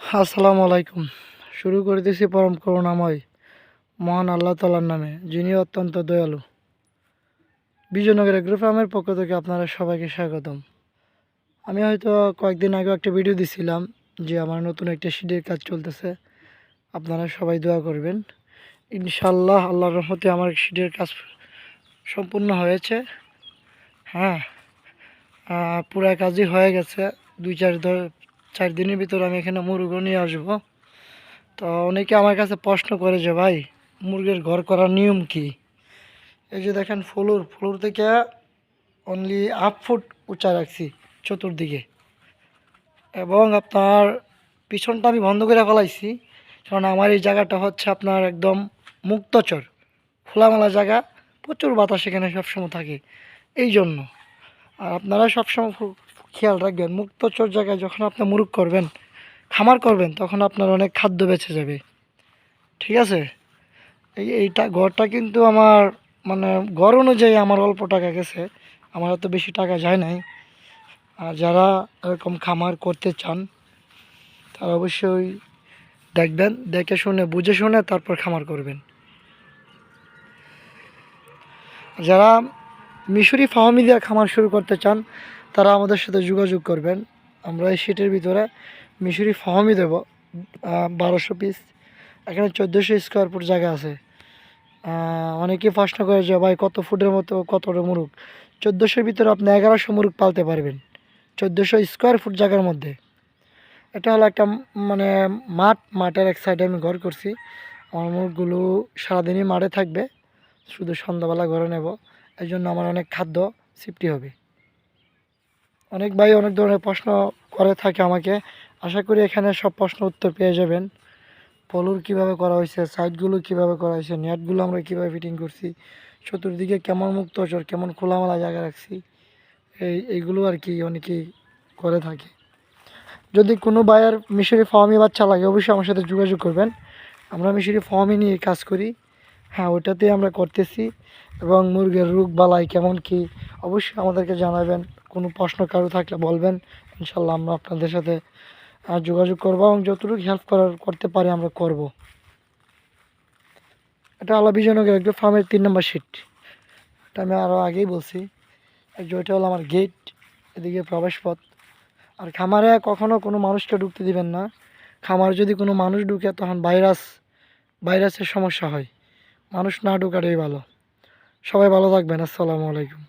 আসসালামু আলাইকুম। শুরু করে দিয়েছি পরম করুণাময়, মহান আল্লাহ তালার নামে, যিনি অত্যন্ত দয়ালু। বিজয়নগর এগ্রো ফার্মের পক্ষ থেকে আপনারা সবাইকে স্বাগতম। আমি হয়তো কয়েকদিন আগে একটা ভিডিও দিছিলাম যে আমার নতুন একটা সিডের কাজ চলতেছে। আপনারা সবাই দোয়া করবেন। ইনশাল্লাহ আল্লাহর রহমতে আমার সিডের কাজ সম্পূর্ণ হয়েছে। হ্যাঁ পুরা কাজই হয়ে গেছে। দুই চার চার দিনের ভিতর আমি এখানে মুরগও নিয়ে আসব। তো অনেকে আমার কাছে প্রশ্ন করে যে, ভাই, মুরগির ঘর করার নিয়ম কি? এই যে দেখেন ফ্লোর ফ্লোর থেকে অনলি হাফ ফুট উঁচা রাখছি চতুর্দিকে। এবং আপনার পিছনটা আমি বন্ধ করে ফেলাইছি, কারণ আমার এই জায়গাটা হচ্ছে আপনার একদম মুক্তচর। খোলামেলা জায়গা, প্রচুর বাতাস এখানে সবসময় থাকে। এই জন্য আর আপনারা সবসময় খেয়াল রাখবেন মুক্ত মুক্তচর জায়গায় যখন আপনি মুরুখ করবেন, খামার করবেন, তখন আপনার অনেক খাদ্য বেঁচে যাবে। ঠিক আছে? এই, এইটা ঘরটা কিন্তু আমার মানে ঘর অনুযায়ী আমার অল্প টাকা গেছে, আমার এত বেশি টাকা যায় নাই। আর যারা এরকম খামার করতে চান, তারা অবশ্যই দেখবেন, দেখে শুনে, বুঝে শুনে তারপর খামার করবেন। যারা মিশরি ফাহমি দিয়ে খামার শুরু করতে চান তারা আমাদের সাথে যোগাযোগ করবেন। আমরা এই শীটের ভিতরে মিশরি ফাহমি দেব বারোশো পিস এখানে চোদ্দোশো স্কোয়ার ফুট জায়গা আছে। অনেকে প্রশ্ন করে যে, ভাই, কত ফুটের মতো, কতটা মুরগ চোদ্দোশোর ভিতরে আপনি এগারোশো মুরগ পালতে পারবেন, চোদ্দোশো স্কোয়ার ফুট জায়গার মধ্যে। এটা হলো একটা মানে মাঠ। মাঠের এক সাইডে আমি ঘর করছি। আমার মুরগগুলো সারাদিনই মাঠে থাকবে। শুধু সন্ধ্যাবেলা ঘরে নেব। এই জন্য আমার অনেক খাদ্য সিফটি হবে। অনেক ভাই অনেক ধরনের প্রশ্ন করে থাকে আমাকে। আশা করি এখানে সব প্রশ্ন উত্তর পেয়ে যাবেন। পলুর কীভাবে করা হয়েছে, সাইডগুলো কীভাবে করা হয়েছে, নেটগুলো আমরা কীভাবে ফিটিং করছি, চতুর্দিকে কেমন মুক্ত চর, কেমন খোলামেলা জায়গা রাখছি, এই, এইগুলো আর কি অনেকেই করে থাকে। যদি কোনো বায়ার মিশরি ফার্মি বাচ্চা লাগে, অবশ্যই আমার সাথে যোগাযোগ করবেন। আমরা মিশরি ফর্মই নিয়ে কাজ করি। হ্যাঁ ওটাতেই আমরা করতেছি। এবং মুরগির রোগ বালাই কেমন কি, অবশ্যই আমাদেরকে জানাবেন। কোনো প্রশ্ন কারও থাকলে বলবেন, ইনশাল্লাহ আমরা আপনাদের সাথে যোগাযোগ করব এবং যতটুকু হেল্প করার, করতে পারি আমরা করব। এটা হলো বিজয়নগর একটা ফার্মের তিন নম্বর সিট এটা আমি আরও আগেই বলছি। ওইটা হলো আমার গেট এদিকে প্রবেশ পথ। আর খামারে কখনো কোনো মানুষকে ঢুকতে দিবেন না। খামার যদি কোনো মানুষ ঢুকে, তখন ভাইরাস ভাইরাসের সমস্যা হয়। মানুষ না ঢোকাটাই ভালো। সবাই ভালো থাকবেন। আসসালামু আলাইকুম।